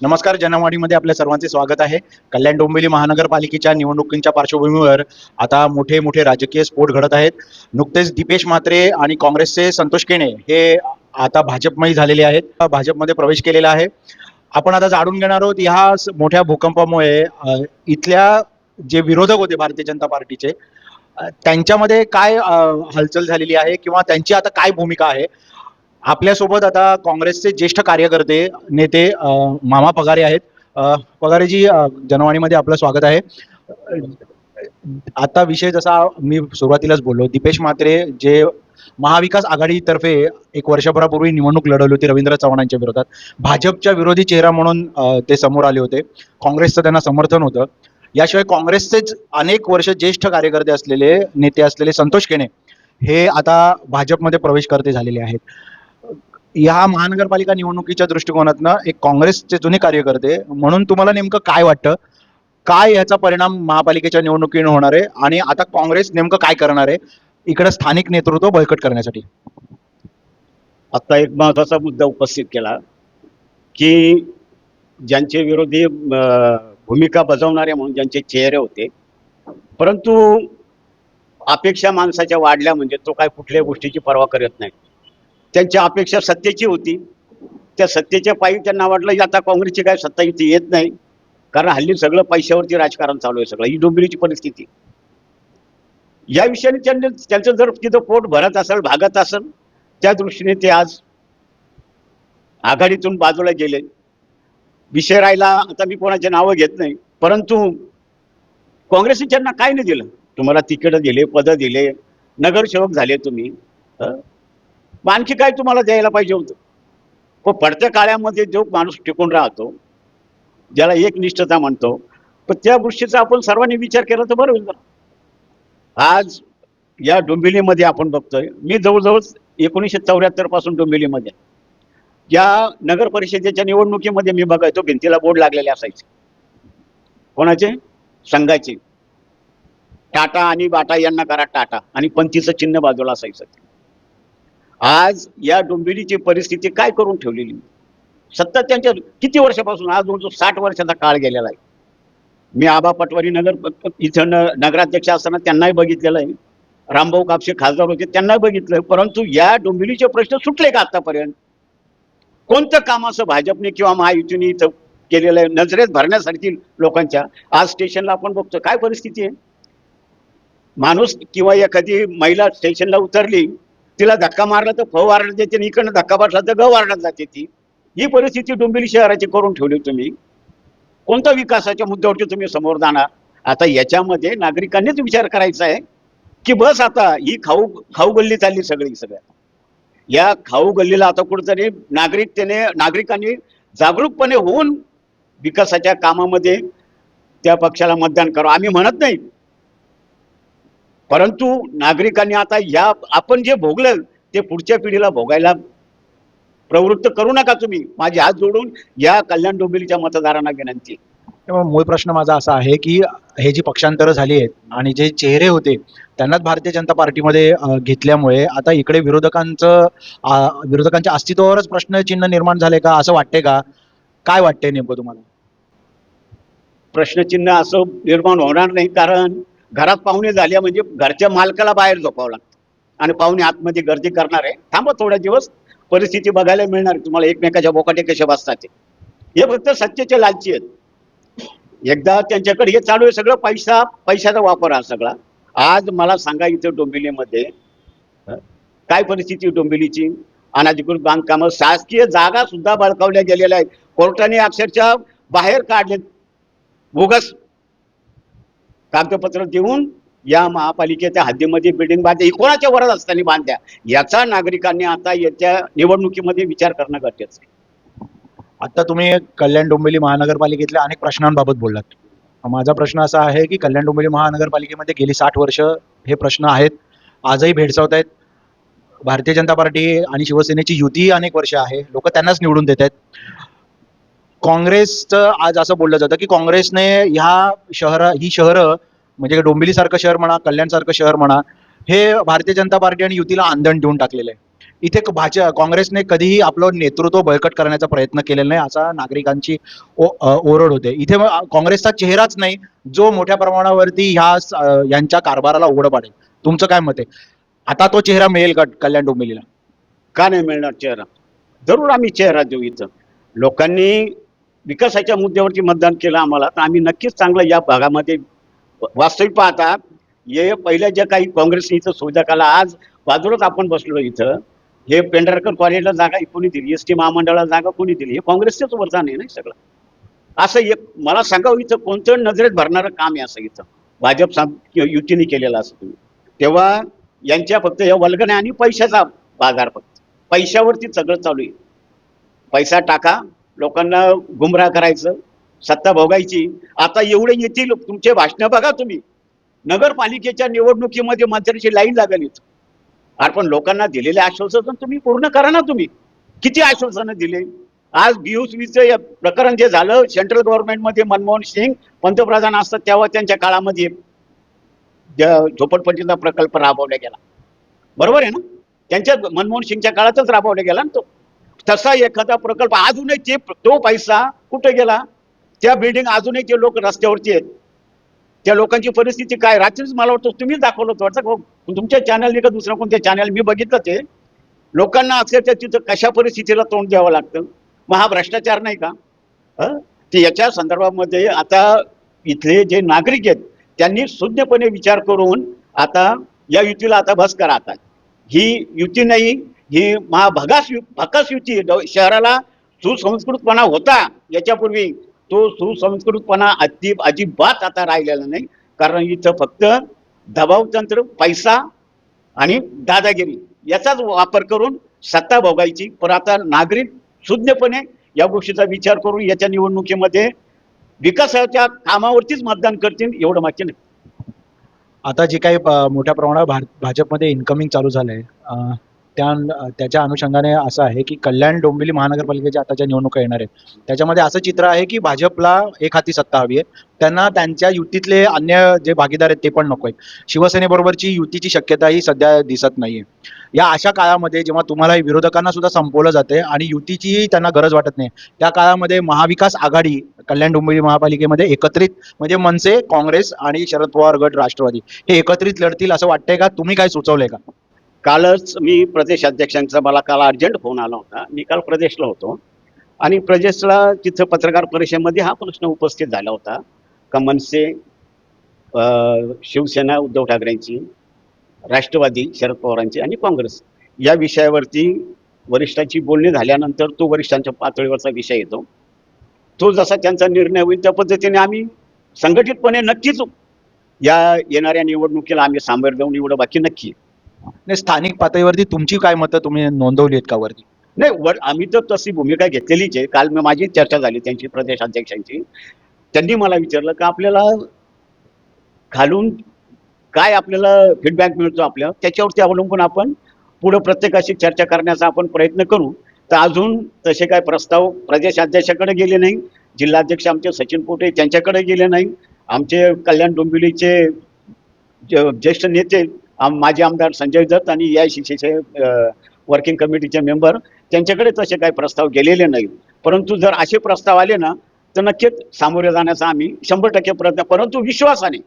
नमस्कार जनवाणीमध्ये आपल्या सर्वांचे स्वागत आहे. कल्याण डोंबिवली महानगरपालिकेच्या निवडणुकींच्या पार्श्वभूमीवर आता मोठे मोठे राजकीय स्फोट घडत आहेत. नुकतेच दीपेश म्हात्रे आणि काँग्रेसचे संतोष केणे हे आता भाजपमयी झालेले आहेत. भाजपमध्ये प्रवेश केलेला आहे. आपण आता जाणून घेणार आहोत ह्या मोठ्या भूकंपामुळे इथल्या जे विरोधक होते भारतीय जनता पार्टीचे त्यांच्यामध्ये काय हालचाल झालेली आहे किंवा त्यांची आता काय भूमिका आहे? आपल्यासोबत आता काँग्रेसचे ज्येष्ठ कार्यकर्ते नेते मामा पगारे आहेत. पगारेजी जनवाणीमध्ये आपलं स्वागत आहे. आता विषय जसा मी सुरुवातीलाच बोललो दीपेश म्हात्रे जे महाविकास आघाडीतर्फे एक वर्षभरापूर्वी निवडणूक लढवली होती रवींद्र चव्हाणांच्या विरोधात. भाजपच्या विरोधी चेहरा म्हणून ते समोर आले होते. काँग्रेसचं त्यांना समर्थन होतं. याशिवाय काँग्रेसचेच अनेक वर्ष ज्येष्ठ कार्यकर्ते असलेले नेते असलेले संतोष केणे हे आता भाजपमध्ये प्रवेश करते झालेले आहेत. या महानगरपालिका निवडणुकीच्या दृष्टिकोनातनं एक काँग्रेसचे जुने कार्यकर्ते म्हणून तुम्हाला नेमकं काय वाटतं? काय याचा परिणाम महापालिकेच्या निवडणुकीने होणार आहे? आणि आता काँग्रेस नेमकं काय करणार आहे? इकडे स्थानिक नेतृत्व बळकट करण्यासाठी. आता एक महत्त्वाचा मुद्दा उपस्थित केला की ज्यांचे विरोधी भूमिका बजावणारे म्हणून ज्यांचे चेहरे होते परंतु अपेक्षा माणसाच्या वाढल्या म्हणजे तो काय कुठल्याही गोष्टीची पर्वा करत नाही. त्यांची अपेक्षा सत्तेची होती. त्या सत्तेच्या पायी त्यांना वाटलं की आता काँग्रेसची काय सत्ता इथे येत नाही. कारण हल्ली सगळं पैशावरती राजकारण चालू आहे सगळं. ही डोंबिरीची परिस्थिती. या विषयाने त्यांनी त्यांचं जर तिथं पोट भरत असेल भागत असेल त्या दृष्टीने ते आज आघाडीतून बाजूला गेले. विषय राहिला आता मी कोणाचे नावं घेत नाही. परंतु काँग्रेसने त्यांना काय नाही दिलं? तुम्हाला तिकीट दिले पदं दिले नगरसेवक झाले तुम्ही. मग आणखी काय तुम्हाला द्यायला पाहिजे होतं? पण पडत्या काळ्यामध्ये जो माणूस टिकून राहतो ज्याला एक निष्ठता म्हणतो पण त्या गोष्टीचा आपण सर्वांनी विचार केला तर बरं होईल ना. आज या डोंबिवलीमध्ये आपण बघतोय मी जवळजवळ एकोणीसशे चौऱ्याहत्तरपासून डोंबिवलीमध्ये या नगर परिषदेच्या निवडणुकीमध्ये मी बघायचो भिंतीला बोर्ड लागलेले असायचे. कोणाचे? संघाचे. टाटा आणि बाटा यांना करा टाटा. आणि पंथीचं चिन्ह बाजूला असायचं. आज या डोंबिवलीची परिस्थिती काय करून ठेवलेली? सत्ता त्यांच्या किती वर्षापासून आज जवळजवळ साठ वर्षाचा काळ गेलेला आहे. मी आबा पटवारी नगर इथं न- नगराध्यक्ष असताना त्यांनाही बघितलेलं आहे. रामभाऊ कापसे खासदार होते त्यांना बघितलं परंतु या डोंबिवलीचे प्रश्न सुटले का आतापर्यंत? कोणतं काम असं भाजपने किंवा महायुतीने इथं केलेलं आहे? नजरेत भरण्यासारखी लोकांच्या. आज स्टेशनला आपण बघतो काय परिस्थिती आहे? माणूस किंवा एखादी महिला स्टेशनला उतरली तिला धक्का मारला तर फ वारण्यात जाते आणि इकडनं धक्का बसला तर ग वारण्यात जाते ती. ही परिस्थिती डोंबिवली शहराची करून ठेवली तुम्ही. कोणत्या विकासाच्या मुद्द्यावरती तुम्ही समोर जाणार? आता याच्यामध्ये नागरिकांनीच विचार करायचा आहे की बस आता ही खाऊ खाऊ गल्ली चालली सगळी सगळ्या. या खाऊ गल्लीला आता कुठेतरी नागरिकतेने नागरिकांनी जागरूकपणे होऊन विकासाच्या कामामध्ये त्या पक्षाला मतदान करावं आम्ही म्हणत नाही परंतु नागरिकांनी आता या आपण जे भोगलं ते पुढच्या पिढीला भोगायला प्रवृत्त करू नका तुम्ही. माझे हात जोडून या कल्याण डोंबिवलीच्या मतदारांना विनंती. मूळ प्रश्न माझा असा आहे की हे जी पक्षांतरं झाली आहेत आणि जे चेहरे होते त्यांनाच भारतीय जनता पार्टीमध्ये घेतल्यामुळे आता इकडे विरोधकांचं विरोधकांच्या अस्तित्वावरच प्रश्नचिन्ह निर्माण झाले का असं वाटते का? काय वाटते नेमकं तुम्हाला? प्रश्नचिन्ह असं निर्माण होणार नाही कारण घरात पाहुणे झाले म्हणजे घरच्या मालकाला बाहेर झोपावं लागतं. आणि पाहुणे आतमध्ये गर्दी करणार आहे. थांबा थोड्या दिवस. परिस्थिती बघायला मिळणार तुम्हाला एकमेकाच्या बोकाटे कसे बसतात हे फक्त सत्तेचे लालची आहेत. एकदा त्यांच्याकडे हे चालू आहे सगळं. पैसा पैशाचा वापर हा सगळा. आज मला सांगा इथं डोंबिवलीमध्ये काय परिस्थिती डोंबिवलीची? अनाधिकृत बांधकामं शासकीय जागा सुद्धा बळकावल्या गेलेल्या आहेत. कोर्टाने अक्षरशः बाहेर काढले बोगस कागदपत्र देऊन या महापालिकेच्या हद्दीमध्ये बिल्डिंग बांधल्या कोणाच्या वरच असताना बांधल्या याचा नागरिकांनी आता येत्या निवडणुकीमध्ये विचार करणं गरजेचं आहे. आता तुम्ही कल्याण डोंबिवली महानगरपालिकेतल्या अनेक प्रश्नांबाबत बोललात. माझा प्रश्न असा आहे की कल्याण डोंबिवली महानगरपालिकेमध्ये गेली साठ वर्ष हे प्रश्न आहेत. आजही भेडसावत आहेत. भारतीय जनता पार्टी आणि शिवसेनेची युती अनेक वर्ष आहे. लोक त्यांनाच निवडून देत आहेत. काँग्रेसचं आज असं बोललं जातं की काँग्रेसने ह्या शहर ही शहरं म्हणजे डोंबिवली सारखं शहर म्हणा कल्याण सारखं शहर म्हणा हे भारतीय जनता पार्टी आणि युतीला आंदण देऊन टाकलेलं आहे. इथे भाज भाजप काँग्रेसने कधीही आपलं नेतृत्व बळकट करण्याचा प्रयत्न केलेला नाही असा नागरिकांची ओ- ओरड होते. इथे काँग्रेसचा चेहराच नाही जो मोठ्या प्रमाणावरती ह्या स- यांच्या कारभाराला उघड पाडेल. तुमचं काय मत आहे? आता तो चेहरा मिळेल का कल्याण डोंबिवलीला का नाही मिळणार चेहरा? जरूर आम्ही चेहरा देऊ इथं. लोकांनी विकासाच्या मुद्द्यावरती मतदान केलं आम्हाला तर आम्ही नक्कीच चांगलं या भागामध्ये वास्तविक पाहता. हे पहिल्या ज्या काही काँग्रेसने इथं सुविधा आज बाजूलाच आपण बसलो इथं. हे पेंढारकर कॉलेजला जागा कोणी दिली? एस टी महामंडळाला जागा कोणी दिली? हे काँग्रेसचंच वरदान आहे ना सगळं. असं एक मला सांगावं इथं कोणतं नजरेत भरणारं काम आहे असं इथं. भाजप साम किंवा युतीने केलेलं असं तुम्ही. तेव्हा यांच्या फक्त या वल्गण्या आणि पैशाचा बाजार फक्त. पैशावरती सगळं चालू आहे. पैसा टाका लोकांना गुमराह करायचं सत्ता भोगायची. आता एवढे येतील तुमचे भाषण बघा तुम्ही. नगरपालिकेच्या निवडणुकीमध्ये मंत्र्यांची लाईन लागेल इथं पण लोकांना दिलेले आश्वासन तुम्ही पूर्ण करा ना तुम्ही. किती आश्वासनं दिले? आज बीओसीचं या प्रकरण जे झालं सेंट्रल गव्हर्नमेंटमध्ये मनमोहन सिंग पंतप्रधान असतात तेव्हा त्यांच्या काळामध्ये ज्या झोपडपट्टीचा प्रकल्प राबवला गेला. बरोबर आहे ना? त्यांच्या मनमोहन सिंगच्या काळातच राबवला गेला ना तो. तसा एखादा प्रकल्प अजूनही ते तो पैसा कुठे गेला? त्या बिल्डिंग अजूनही ते लोक रस्त्यावरती आहेत. त्या लोकांची परिस्थिती काय? रात्रीच मला वाटतं तुम्हीच दाखवलं होतं. वाटतं हो, तुमच्या चॅनल का दुसऱ्या कोणत्या चॅनल मी बघितलं ते. लोकांना अक्षरशः तिथं कशा परिस्थितीला तोंड द्यावं लागतं? मग हा भ्रष्टाचार नाही का? हं? ते याच्या संदर्भामध्ये आता इथले जे नागरिक आहेत त्यांनी शुद्धपणे विचार करून आता या युतीला आता भस करा आता ही युती नाही ही महाभगास यु भकास युती शहराला सुसंस्कृतपणा होता. याच्यापूर्वी तो सुसंस्कृतपणा अति अजिबात आता राहिलेला नाही. कारण इथं फक्त दबावतंत्र पैसा आणि दादागिरी याचाच वापर करून सत्ता भोगायची. पण आता नागरिक शुद्धपणे या गोष्टीचा विचार करून याच्या निवडणुकीमध्ये विकासाच्या कामावरतीच मतदान करतील एवढं मागचे नाही. आता जे काही मोठ्या प्रमाणावर भाजपमध्ये इन्कमिंग चालू झालंय. अं, त्या त्याच्या अनुषंगाने असं आहे की कल्याण डोंबिवली महानगरपालिकेच्या आताच्या निवडणुका येणार आहेत. त्याच्यामध्ये असं चित्र आहे की भाजपला एक हाती सत्ता हवी आहे. त्यांना त्यांच्या युतीतले अन्य जे भागीदार आहेत ते पण नको आहेत. शिवसेनेबरोबरची युतीची शक्यता ही सध्या दिसत नाहीये. या अशा काळामध्ये जेव्हा तुम्हाला विरोधकांना सुद्धा संपवलं जाते आणि युतीचीही त्यांना गरज वाटत नाही त्या काळामध्ये महाविकास आघाडी कल्याण डोंबिवली महापालिकेमध्ये एकत्रित म्हणजे मनसे काँग्रेस आणि शरद पवार गट राष्ट्रवादी हे एकत्रित लढतील असं वाटतंय का? तुम्ही काय सुचवलंय का? कालच मी प्रदेश अध्यक्षांचा मला काल अर्जंट फोन आला होता. मी काल प्रदेशला होतो. आणि प्रदेशला तिथं पत्रकार परिषदेमध्ये हा प्रश्न उपस्थित झाला होता. का मनसे शिवसेना उद्धव ठाकरेंची राष्ट्रवादी शरद पवारांची आणि काँग्रेस या विषयावरती वरिष्ठांची बोलणी झाल्यानंतर तो वरिष्ठांच्या पातळीवरचा विषय येतो. तो जसा त्यांचा निर्णय होईल त्या पद्धतीने आम्ही संघटितपणे नक्कीच या येणाऱ्या निवडणुकीला आम्ही सामोर देऊन एवढं बाकी नक्की. नाही स्थानिक पातळीवरती तुमची काय मतं? तुम्ही नोंदवली आहेत का वरती? नाही वर आम्ही तर तशी भूमिका घेतलेलीच आहे. काल माझी चर्चा झाली त्यांची प्रदेशाध्यक्षांची. त्यांनी मला विचारलं का आपल्याला घालून काय आपल्याला फीडबॅक मिळतो आपल्या त्याच्यावरती अवलंबून आपण पुढं प्रत्येकाशी चर्चा करण्याचा आपण प्रयत्न करू. तर अजून तसे काय प्रस्ताव प्रदेशाध्यक्षाकडे गेले नाही. जिल्हाध्यक्ष आमचे सचिन पोटे त्यांच्याकडे गेले नाही. आमचे कल्याण डोंबिवलीचे ज्येष्ठ नेते आम- माजी आमदार संजय दत्त आणि या शिक्षेचे वर्किंग कमिटीचे मेंबर त्यांच्याकडे तसे काही प्रस्ताव गेलेले नाही परंतु जर असे प्रस्ताव आले ना तर नक्कीच सामोरे जाण्याचा आम्ही शंभर टक्के प्रयत्न परंतु विश्वासाने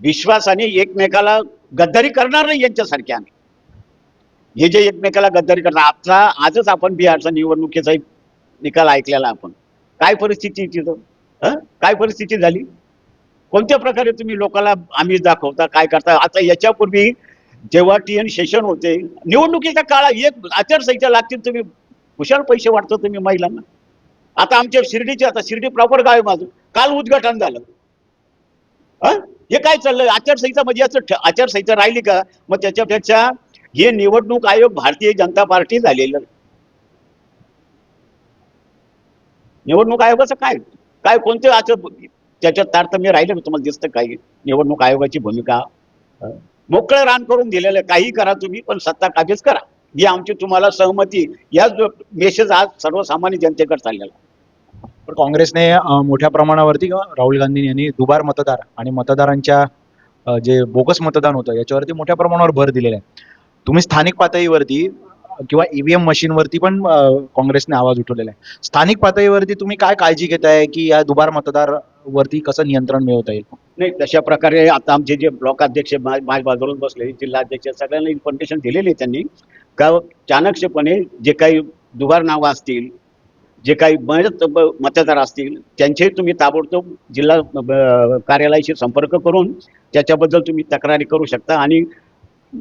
विश्वासाने एकमेकाला गद्दारी करणार नाही यांच्यासारख्या आम्ही. हे जे एकमेकाला गद्दारी करणार आता आजच आपण बिहारचा निवडणुकीचा निकाल ऐकलेला आपण. काय परिस्थिती तिथं? काय परिस्थिती झाली? कोणत्या प्रकारे तुम्ही लोकांना आम्ही दाखवता काय करता? आता याच्यापूर्वी जेव्हा टी एन सेशन होते निवडणुकीच्या काळात एक आचारसंहिता लागतील तुम्ही हुशार पैसे वाटतो तुम्ही महिलांना. आता आमच्या शिर्डीचे आता शिर्डी प्रॉपर गाव आहे माझं. काल उद्घाटन झालं. हे काय चाललंय? आचारसंहिता म्हणजे याचं आचारसंहिता राहिली का? मग त्याच्यापेक्षा हे निवडणूक आयोग भारतीय जनता पार्टी झालेलं. निवडणूक आयोगाचं काय? काय कोणते आचार त्याच्यात तारतम्य राहिलं ना तुम्हाला दिसतं काही. निवडणूक आयोगाची भूमिका. मोकळं रान करून दिलेलं आहे. काही करा तुम्ही पण सत्ता काबीज करा. ही आमची तुम्हाला सहमती. याच मेसेज आज सर्वसामान्य जनतेकडे चाललेला पण काँग्रेसने मोठ्या प्रमाणावरती किंवा राहुल गांधी यांनी दुबार मतदार आणि मतदारांच्या जे बोगस मतदान होतं याच्यावरती मोठ्या प्रमाणावर भर दिलेला आहे. तुम्ही स्थानिक पातळीवरती किंवा ईव्हीएम मशीनवरती पण काँग्रेसने आवाज उठवलेला आहे. स्थानिक पातळीवरती तुम्ही काय काळजी घेताय की या दुबार मतदार वरती कसं नियंत्रण मिळवता येईल? नाही तशा प्रकारे आता आमचे जे ब्लॉक अध्यक्ष माझ माझ्या बसले जिल्हा अध्यक्ष सगळ्यांना इन्फॉर्मेशन दिलेली आहे त्यांनी. का चाणक्यपणे जे काही दुबार नावं असतील जे काही मयत मतदार असतील त्यांचे तुम्ही ताबडतोब जिल्हा ब- कार्यालयाशी संपर्क करून त्याच्याबद्दल तुम्ही तक्रारी करू शकता आणि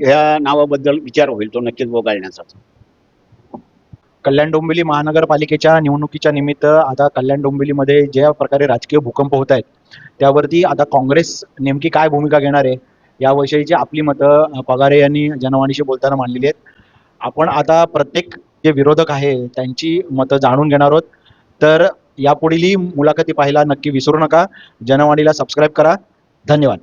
ह्या नावाबद्दल विचार होईल तो नक्कीच वगळण्याचा. कल्याण डोंबिवली महानगरपालिकेच्या निवडणुकीच्या निमित्त आता कल्याण डोंबिवलीमध्ये ज्या प्रकारे राजकीय भूकंप होत आहेत त्यावरती आता काँग्रेस नेमकी काय भूमिका घेणार आहे याविषयीची आपली मतं पगारे यांनी जनवाणीशी बोलताना मांडलेली आहेत. आपण आता प्रत्येक जे विरोधक आहे त्यांची मतं जाणून घेणार आहोत. तर यापुढीलही मुलाखती पाहायला नक्की विसरू नका. जनवाणीला सबस्क्राईब करा. धन्यवाद.